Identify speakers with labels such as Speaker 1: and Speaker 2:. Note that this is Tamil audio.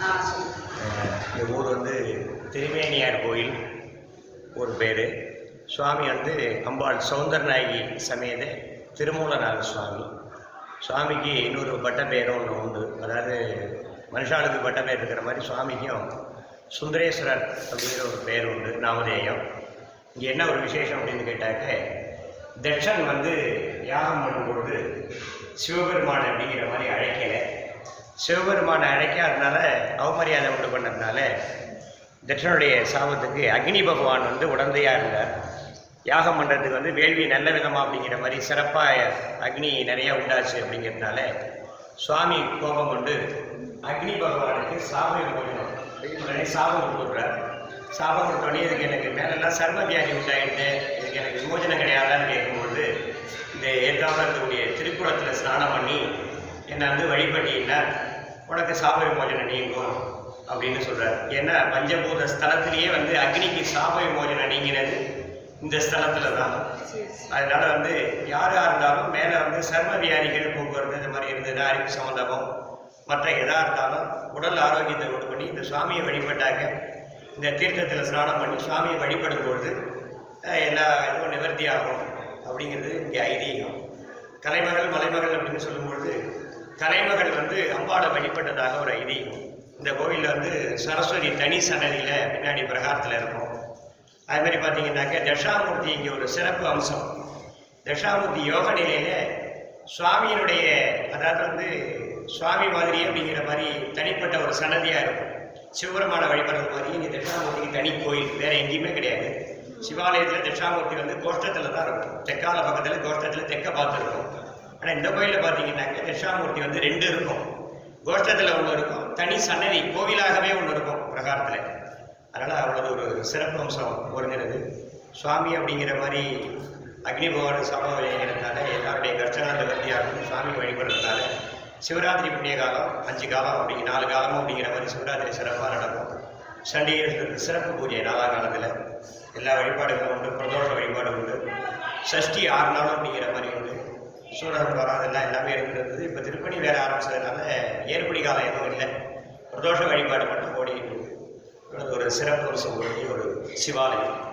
Speaker 1: இந்த ஊர் வந்து திருமேனியார் கோயில் ஒரு பேர். சுவாமி வந்து அம்பாள் சௌந்தரநாயகி சமேத திருமூலநாத சுவாமி. சுவாமிக்கு இன்னொரு பட்ட பேரும் ஒன்று உண்டு. அதாவது மனுஷாளுக்கு பட்ட பேர் இருக்கிற மாதிரி சுவாமிக்கும் சுந்தரேஸ்வரர் அப்படிங்கிற ஒரு பேர் உண்டு நாமதேயம். இங்கே என்ன ஒரு விசேஷம் அப்படின்னு கேட்டாக்க தட்சன் வந்து யாகம் பண்ணும்பொழுது சிவபெருமான் அப்படிங்கிற மாதிரி அழைக்கலை. சிவபெருமானை அழைக்காதனால அவமரியாதை உண்டு பண்ணதுனால தட்சனுடைய சாபத்துக்கு அக்னி பகவான் வந்து உடந்தையாக இருந்தார். யாகம் பண்ணுறதுக்கு வந்து வேள்வி நல்ல விதமாக அப்படிங்கிற மாதிரி சிறப்பாக அக்னி நிறையா உண்டாச்சு அப்படிங்கிறதுனால சுவாமி கோபம் கொண்டு அக்னி பகவானுக்கு சாபம் கொடுக்கணும் உடனே சாபம் கொடுக்குறார் சாபம் கொடுத்தோடனே இதுக்கு எனக்கு மேலெல்லாம் சர்வ வியாதி உண்டாயிட்டு இதுக்கு எனக்கு விமோஜனம் கிடையாதான்னு கேட்கும்பொழுது இந்த ஏற்றாமல் இருக்கக்கூடிய திருக்குளத்தில் ஸ்நானம் பண்ணி என்னை வந்து வழிபட்டீங்கன்னா உனக்கு சாப விமோசனம் நீங்கும் அப்படின்னு சொல்றார். ஏன்னா பஞ்சபூத ஸ்தலத்திலேயே வந்து அக்னிக்கு சாப விமோசனம் நீங்கினது இந்த ஸ்தலத்துல தான் அதனால வந்து யாராக இருந்தாலும் மேலே வந்து சர்ம வியாதிகள் போக்குவரத்து இந்த மாதிரி இருந்ததுன்னா அறிவு சம்மந்தமும் மற்ற எதா இருந்தாலும் உடல் ஆரோக்கியத்தை உண்டு பண்ணி இந்த சுவாமியை வழிபட்டாக்க இந்த தீர்த்தத்தில் ஸ்நானம் பண்ணி சுவாமியை வழிபடும் பொழுது எல்லா இதுவும் நிவர்த்தி ஆகும் அப்படிங்கிறது இங்கே ஐதீகம். கலைமகள் மலைமகள் அப்படின்னு சொல்லும்பொழுது கலைமகள் வந்து அம்பாவை வழிபட்டதாக ஒரு ஐதீகம். இந்த கோவிலில் வந்து சரஸ்வதி தனி சன்னதியில் பின்னாடி பிரகாரத்தில் இருக்கும். அது மாதிரி பார்த்தீங்கன்னாக்க தட்சாமூர்த்தி இங்கே ஒரு சிறப்பு அம்சம். தட்சாமூர்த்தி யோக நிலையில் சுவாமியினுடைய அதாவது வந்து சுவாமி மாதிரி அப்படிங்கிற மாதிரி தனிப்பட்ட ஒரு சன்னதியாக இருக்கும். சிவபெருமான வழிபடுறது மாதிரி இங்கே தட்சாமூர்த்திக்கு தனி கோயில். வேறு எங்கேயுமே கிடையாது. சிவாலயத்தில் தட்சாமூர்த்தி வந்து கோஷ்டத்தில் தான் இருக்கும். தெற்கால பக்கத்தில் கோஷ்டத்தில் தெற்க பார்த்துருக்கும். ஆனால் இந்த கோயிலில் பார்த்தீங்கன்னாக்க தட்சிணாமூர்த்தி வந்து ரெண்டு இருக்கும். கோஷ்டத்தில் ஒன்று இருக்கும். தனி சன்னதி கோவிலாகவே ஒன்று இருக்கும் பிரகாரத்தில். அதனால் அவ்வளவு ஒரு சிறப்பு அம்சம் ஒருங்கிறது சுவாமி அப்படிங்கிற மாதிரி அக்னி பகவான் சாபம் விளையாடுறதுனால எல்லாருடைய கர்ச்சனாந்த வர்த்தியாகவும் சுவாமி வழிபடுறதுனால சிவராத்திரி புண்ணிய காலம் அஞ்சு காலம் அப்படிங்க நாலு காலம் அப்படிங்கிற மாதிரி சிவராத்திரி சிறப்பாக நடக்கும். சண்டிகை சிறப்பு பூஜை நாலாம் காலத்தில். எல்லா வழிபாடுகளும் உண்டு பிரதோஷ வழிபாடு உண்டு. சஷ்டி ஆறு நாளும் அப்படிங்கிற மாதிரி உண்டு. சூழல் வராது அதெல்லாம் எல்லாமே இருந்தது இப்போ திருப்பணி வேற ஆரம்பிச்சதுனால ஏற்படி காலம் எதுவும் இல்லை. பிரதோஷ வழிபாடு மட்டும் ஓடி ஒரு சிறப்பு ஒரு ஒரு சிவாலயம்.